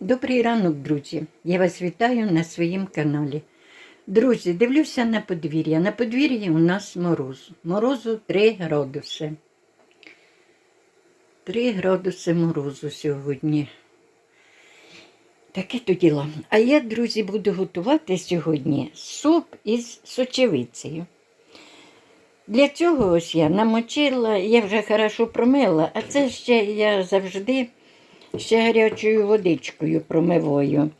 Добрий ранок, друзі! Я вас вітаю на своїм каналі. Друзі, дивлюся на подвір'я. На подвір'ї у нас мороз. Морозу 3 градуси. 3 градуси морозу сьогодні. Таке то діло. А я, друзі, буду готувати сьогодні суп із сочевицею. Для цього ось я намочила, я вже хорошо промила, а це ще я завжди ще гарячою водичкою промиваю.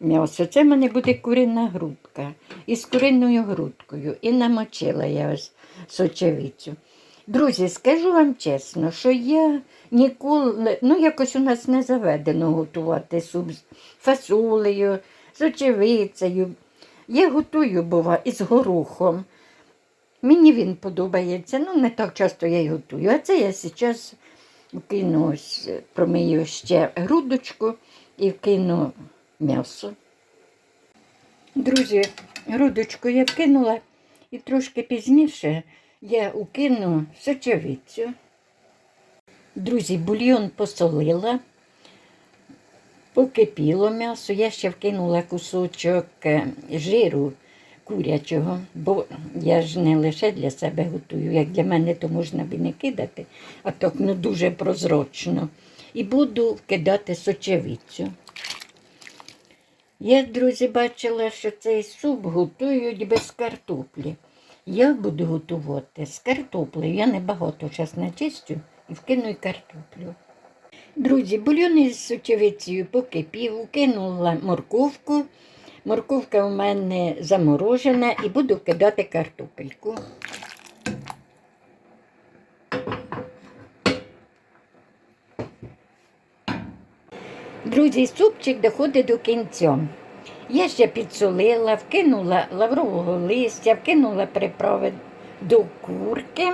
М'ясо. Це в мене буде курина грудка. Із куриною грудкою. І намочила я ось сочевицю. Друзі, скажу вам чесно, що я ніколи, ну якось у нас не заведено готувати суп з фасолею, з очевицею. Я готую, бува, із горохом. Мені він подобається, ну не так часто я й готую. А це я зараз вкину ось, промию ще грудочку і вкину м'ясо. Друзі, грудочку я вкинула і трошки пізніше я укину сочевицю. Друзі, бульйон посолила, покипіло м'ясо. Я ще вкинула кусочок е, жиру курячого, бо я ж не лише для себе готую. Як для мене, то можна б і не кидати, а так ну дуже прозрачно. І буду вкидати сочевицю. Я, друзі, бачила, що цей суп готують без картоплі. Я буду готувати з картоплею. Я небагато зараз начистю і вкину й картоплю. Друзі, бульйон із сочевицею покипів, кинула морковку. Морковка у мене заморожена і буду вкидати картопельку. Друзі, супчик доходить до кінця. Я ще підсолила, вкинула лаврового листя, вкинула приправи до курки.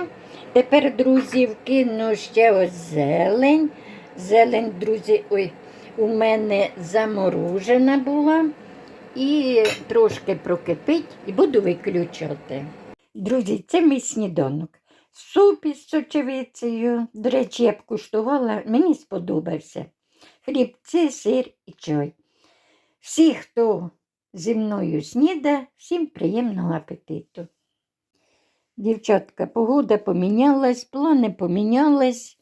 Тепер, друзі, вкину ще ось зелень. Зелень, друзі, ой, у мене заморожена була. І трошки прокипить і буду виключати. Друзі, це мій сніданок. Суп із сочевицею. До речі, я б куштувала, мені сподобався. Хлібці, сир і чай. Всі, хто зі мною сніда, всім приємного апетиту. Дівчатка, погода помінялась, плани помінялись,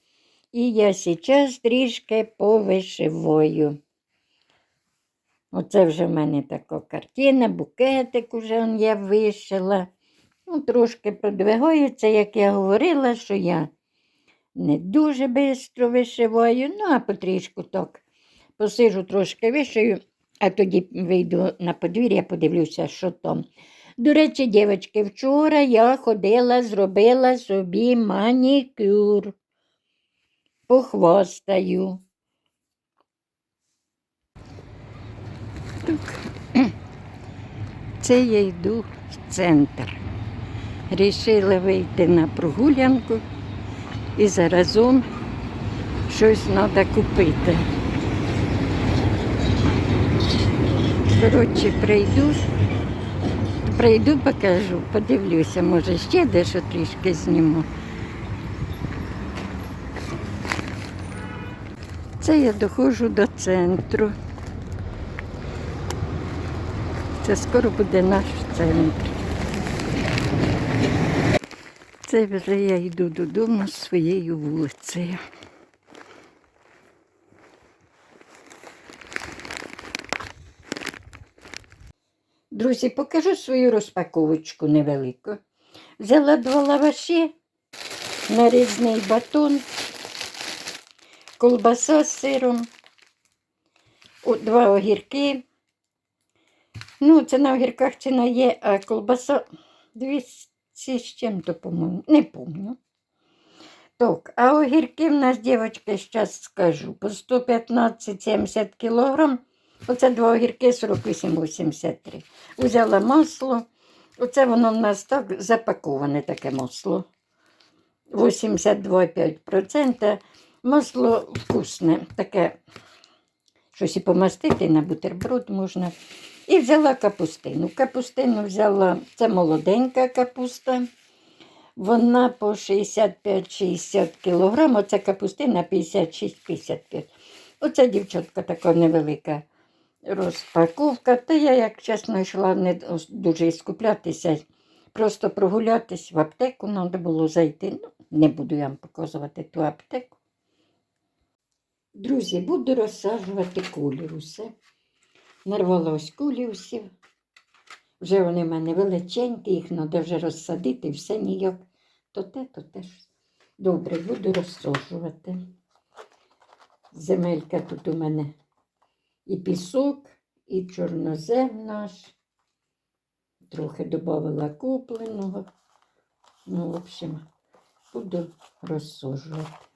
і я зараз трішки повишиваю. Оце вже в мене така картина, букетик уже я вишила. Ну, трошки продвигаються, як я говорила, що я не дуже швидко вишиваю, ну, а потрішку так. Посижу трошки вишию, а тоді вийду на подвір'я, подивлюся, що там. До речі, дівчатки, вчора я ходила, зробила собі манікюр. Похвастаю. Це я йду в центр. Рішила вийти на прогулянку і заразом щось треба купити. Коротше, прийду, прийду, покажу, подивлюся, може ще дещо трішки зніму. Це я доходжу до центру. Це скоро буде наш центр. Це вже я йду додому своєю вулицею. Друзі, покажу свою розпаковочку невелику. Взяла два лаваші, нарізний батон, колбаса з сиром, два огірки. Ну, це на огірках ціна є, а колбаса 200 з чим-то, по-моєму, не пам'ятаю. Так, а огірки в нас, дівчатки, зараз скажу, по 115-70 кілограм. Оце два огірки 48,83. Взяла масло. Оце воно в нас так запаковане таке масло. 82,5%. Масло вкусне, таке, щось і помастити на бутерброд можна. І взяла капустину. Капустину взяла, це молоденька капуста. Вона по 65-60 кг, оце капустина 56-55 Оце дівчатка така невелика розпаковка. Та я, як чесно, йшла не дуже скуплятися. Просто прогулятись в аптеку треба було зайти. Ну, не буду я вам показувати ту аптеку. Друзі, буду розсаджувати куліуси. Нарвала ось куліусів. Вже вони в мене величенькі, їх треба вже розсадити, все ніяк. То те, то те ж. Добре, буду розсаджувати. Земелька тут у мене і пісок, і чорнозем наш. Трохи додавала купленого. Ну, в общем, буду розсаджувати.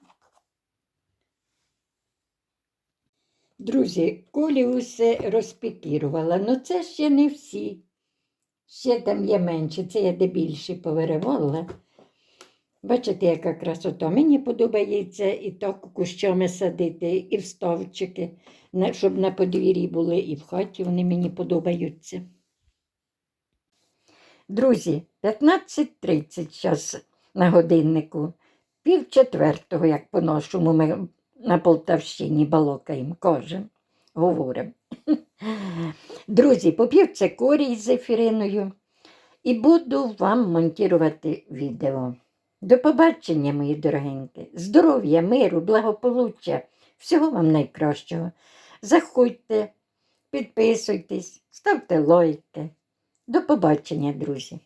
Друзі, коліуси розпікірувала, але це ще не всі. Ще там є менше, це я де більше повиривала. Бачите, яка красота. Мені подобається і так кущами садити, і вставчики, на- щоб на подвір'ї були, і в хаті вони мені подобаються. Друзі, 15.30 час на годиннику, пів четвертого, як по-нашому ми на Полтавщині балокаємо, кажемо, говоримо. Друзі, попів це корій з ефіриною і буду вам монтувати відео. До побачення, мої дорогенькі. Здоров'я, миру, благополуччя. Всього вам найкращого. Заходьте, підписуйтесь, ставте лайки. До побачення, друзі.